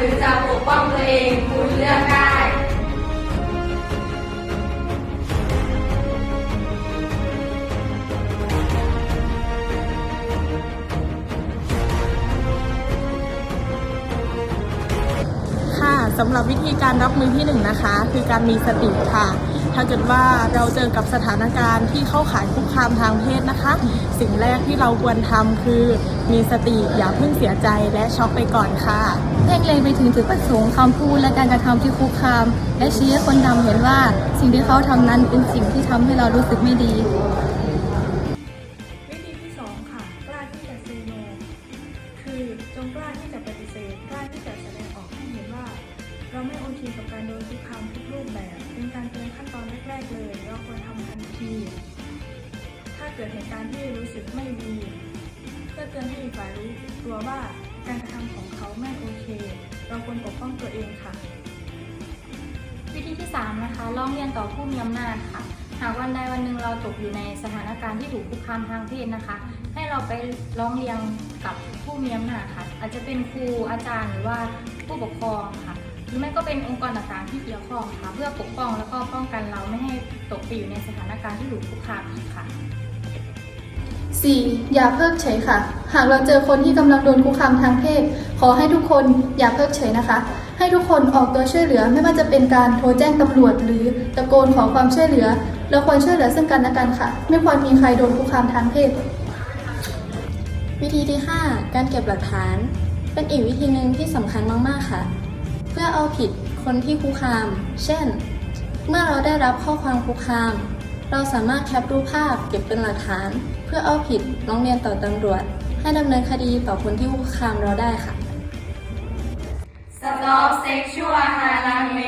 รือจะปกป้องตัวเองคุณเลือกได้ค่ะสำหรับวิธีการรับมือที่หนึ่งนะคะ คือการมีสติค่ะ ถ้าเกิดว่าเราเจอกับสถานการณ์ที่เข้าข่ายคุกคามทางเพศนะคะ สิ่งแรกที่เราควรทำคือ มีสติอย่าเพิ่งเสียใจและช็อกไปก่อนค่ะ เพ่งเล็งไปถึงจุดประสงค์คำพูดและการกระทำที่คุกคาม และชี้ให้คนทำเห็นว่าสิ่งที่เขาทำนั้นเป็นสิ่งที่ทำให้เรารู้สึกไม่ดีวิธีที่2ค่ะกล้าที่จะเซโนคือจงกล้าที่จะปฏิเสธกล้าที่จะแสดงออกให้เห็นว่า เราไม่โอเคกับการโดนคุกคามทุกรูปแบบ เป็นการเตือนขั้นตอนแรกๆเลย เราควรทำทันที ถ้าเกิดเหตุการณ์ที่รู้สึกไม่ดีเพื่อเตือนให้อีกฝ่ายรู้ตัวว่าการกระทำของเขาไม่โอเค เราควรปกป้องตัวเองค่ะ วิธีที่ 3 นะคะ ร้องเรียนต่อผู้มีอำนาจค่ะ หากวันใดวันหนึ่งเราตกอยู่ในสถานการณ์ที่ถูกคุกคามทางเพศนะคะ ให้เราไปร้องเรียนกับผู้มีอำนาจค่ะ อาจจะเป็นครูอาจารย์หรือว่าผู้ปกครองค่ะ หรือไม่ก็เป็นองค์กรต่างๆที่เกี่ยวข้องค่ะ เพื่อปกป้องแล้วก็ป้องกันเราไม่ให้ตกไปอยู่ในสถานการณ์ที่ถูกคุกคามอีกค่ะ 4. อย่าเพิกเฉยค่ะ หากเราเจอคนที่กำลังโดนคุกคามทางเพศ ขอให้ทุกคนอย่าเพิกเฉยนะคะ ให้ทุกคนออกตัวช่วยเหลือไม่ว่าจะเป็นการโทรแจ้งตำรวจ หรือตะโกนขอความช่วยเหลือเราควรช่วยเหลือซึ่งกันและกันค่ะ ไม่ควรมีใครโดนคุกคามทางเพศ วิธีที่ 5 การเก็บหลักฐาน เป็นอีกวิธีหนึ่งที่สำคัญมากๆค่ะ เพื่อเอาผิดคนที่คุกคาม เช่น เมื่อเราได้รับข้อความคุกคาม เราสามารถแคปรูปภาพเก็บเป็นหลักฐาน เพื่อเอาผิดร้องเรียนต่อตำรวจ ให้ดำเนินคดีต่อคนที่คุกคามเราได้ค่ะ สตอเซ็กชวลฮาลังเม